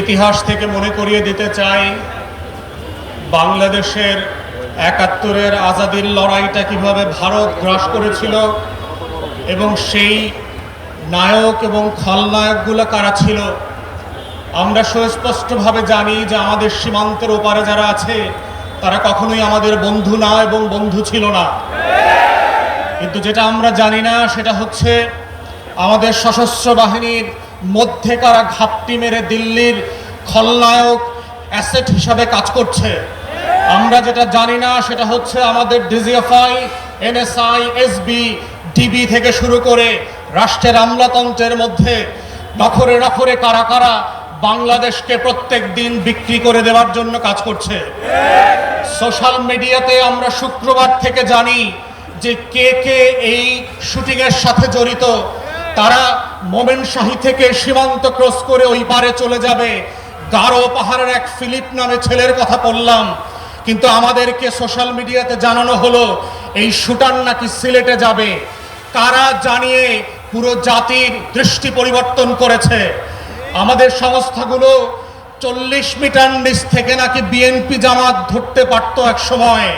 ইতিহাস থেকে মনে করিয়ে দিতে চাই, বাংলাদেশের একাত্তরের আজাদির লড়াইটা কীভাবে ভারত গ্রাস করেছিল এবং সেই নায়ক এবং খলনায়কগুলো কারা ছিল, আমরা সুস্পষ্টভাবে জানি যে আমাদের সীমান্তের ওপারে যারা আছে, তারা কখনোই আমাদের বন্ধু না এবং বন্ধু ছিল না। কিন্তু যেটা আমরা জানি না, সেটা হচ্ছে আমাদের সশস্ত্র বাহিনীর মধ্যে কারা ঘাপটি মেরে দিল্লির খলনায়ক অ্যাসেট হিসাবে কাজ করছে। আমরা যেটা জানি না, সেটা হচ্ছে আমাদের ডিজিএফআই, এনএসআই, এসবি, ডিবি থেকে শুরু করে রাষ্ট্রের আমলাতন্ত্রের মধ্যে নখরে নখরে কারা কারা বাংলাদেশকে প্রত্যেক দিন বিক্রি করে দেওয়ার জন্য কাজ করছে। সোশ্যাল মিডিয়াতে আমরা শুক্রবার থেকে জানি যে কে কে এই শুটিংয়ের সাথে জড়িত, তারা মোমেন শাহী থেকে সীমান্ত ক্রস করে ওই পারে চলে যাবে। গারো পাহাড়ের এক ফিলিপ নামে ছেলের কথা বললাম। কিন্তু আমাদেরকে সোশ্যাল মিডিয়াতে জানানো হলো, এই শুটার নাকি সিলেটে যাবে। কারা জানিয়ে পুরো জাতির দৃষ্টি পরিবর্তন করেছে? আমাদের সংস্থাগুলো চল্লিশ মিটার নিচ থেকে নাকি বিএনপি জামাত ধরতে পারত এক সময়।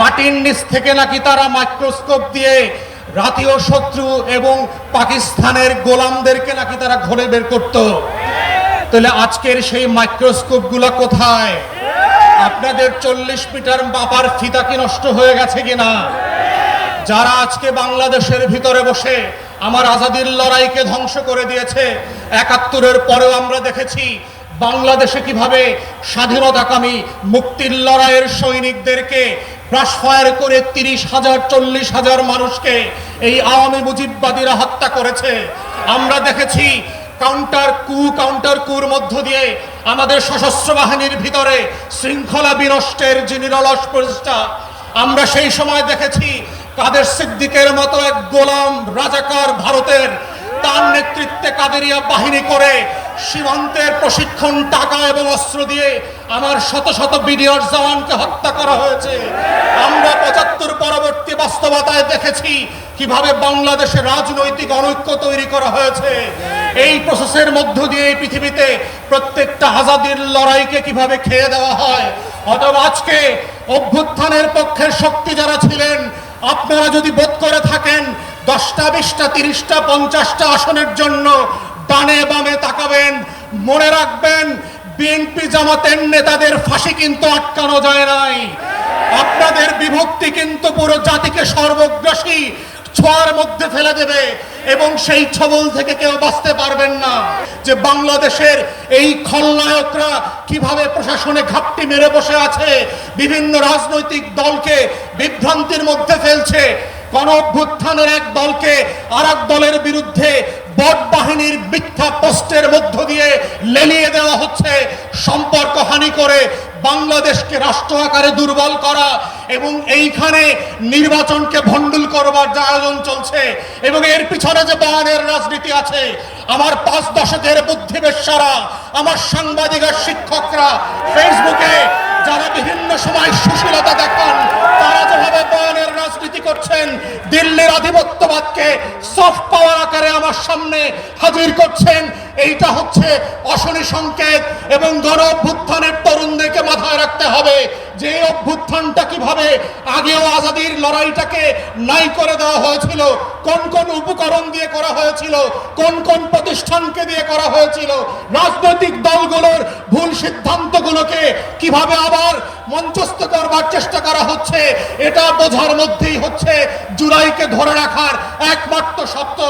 মাটির নিচ থেকে নাকি তারা মাইক্রোস্কোপ দিয়ে রাতীয় শত্রু এবং পাকিস্তানের গোলামদেরকে নাকি তারা ঘরে বের করত। তাহলে আজকের সেই মাইক্রোস্কোপগুলো কোথায়? আপনাদের চল্লিশ মিটার মাপার ফিতা কি নষ্ট হয়ে গেছে কিনা? যারা আজকে বাংলাদেশের ভিতরে বসে আমার আজাদির লড়াইকে ধ্বংস করে দিয়েছে, একাত্তরের পরেও আমরা দেখেছি বাংলাদেশে কীভাবে স্বাধীনতাকামী মুক্তির লড়াইয়ের সৈনিকদেরকে ক্রাশ করে তিরিশ হাজার, চল্লিশ হাজার মানুষকে এই আওয়ামী মুজিববাদীরা হত্যা করেছে। আমরা দেখেছি কাউন্টার কু কাউন্টার কুর মধ্য দিয়ে আমাদের সশস্ত্র বাহিনীর ভিতরে শৃঙ্খলা বিনষ্টের যে নিরলস প্রচেষ্টা, আমরা সেই সময় দেখেছি কাদের সিদ্দিকের মতো এক গোলাম রাজাকার ভারতের তার নেতৃত্বে কাদেরিয়া বাহিনী করে সীমান্তের প্রশিক্ষণ, টাকা এবং অস্ত্র দিয়ে আমার শত শত বিডিআর জওয়ানকে হত্যা করা হয়েছে। আমরা পঁচাত্তর পরবর্তী বাস্তবতায় দেখেছি কীভাবে বাংলাদেশে রাজনৈতিক অনৈক্য তৈরি করা হয়েছে। এই প্রসেসের মধ্য দিয়ে এই পৃথিবীতে প্রত্যেকটা আজাদির লড়াইকে কীভাবে খেয়ে দেওয়া হয়, অথবা আজকে অভ্যুত্থানের পক্ষের শক্তি যারা ছিলেন, আপনারা যদি বোধ করে থাকেন, দশটা, বিশটা, তিরিশটা, পঞ্চাশটা আসনের জন্য ডানে বামে তাকাবেন, মনে রাখবেন, বিএনপি জামাতের নেতাদের ফাঁসি কিন্তু আটকানো যায় নাই। আপনাদের বিভক্তি কিন্তু পুরো জাতিকে সর্বগ্রাসী ছোঁয়ার মধ্যে ফেলে দেবে এবং সেই ছবল থেকে কেউ বাঁচতে পারবেন না। যে বাংলাদেশের এই খলনায়করা কীভাবে প্রশাসনে ঘাপটি মেরে বসে আছে, বিভিন্ন রাজনৈতিক দলকে বিভ্রান্তির মধ্যে ফেলছে গণ এক দলকে আর দলের বিরুদ্ধে বট বাহিনীর মিথ্যা পোস্টের মধ্য দিয়ে লেলিয়ে দেওয়া হচ্ছে। সম্পর্ক হানি করে বাংলাদেশকে রাষ্ট্র আকারে দুর্বল করা এবং এইখানে নির্বাচনকে ভণ্ডুল করবার যে আয়োজন চলছে এবং এর পিছনে যে বয়ানের রাজনীতি আছে, আমার পাঁচ দশকের বুদ্ধিবেশারা আমার সাংবাদিক আর শিক্ষকরা ফেসবুকে যারা বিভিন্ন সময় সুশীলতা দেখান, তারা যেভাবে বয়ানের রাজনীতি করছেন, দিল্লির আধিপত্যবাদকে সফট আমার সামনে হাজির করছেন, এইটা হচ্ছে অশনি সংকেত এবং গণ অভ্যুত্থানের তরুণদেরকে মাথায় রাখতে হবে যে অভ্যুত্থানটা কীভাবে আগেও আজাদির লড়াইটাকে নাই করে দেওয়া হয়েছিল, কোন কোন উপকরণ দিয়ে করা হয়েছিল, কোন কোন প্রতিষ্ঠানকে দিয়ে করা হয়েছিল, রাজনৈতিক দলগুলোর ভুল সিদ্ধান্তগুলোকে কীভাবে আবার মঞ্চস্থ করবার চেষ্টা করা হচ্ছে, এটা বোঝার মধ্যেই হচ্ছে জুলাইকে ধরে রাখার একমাত্র সত্য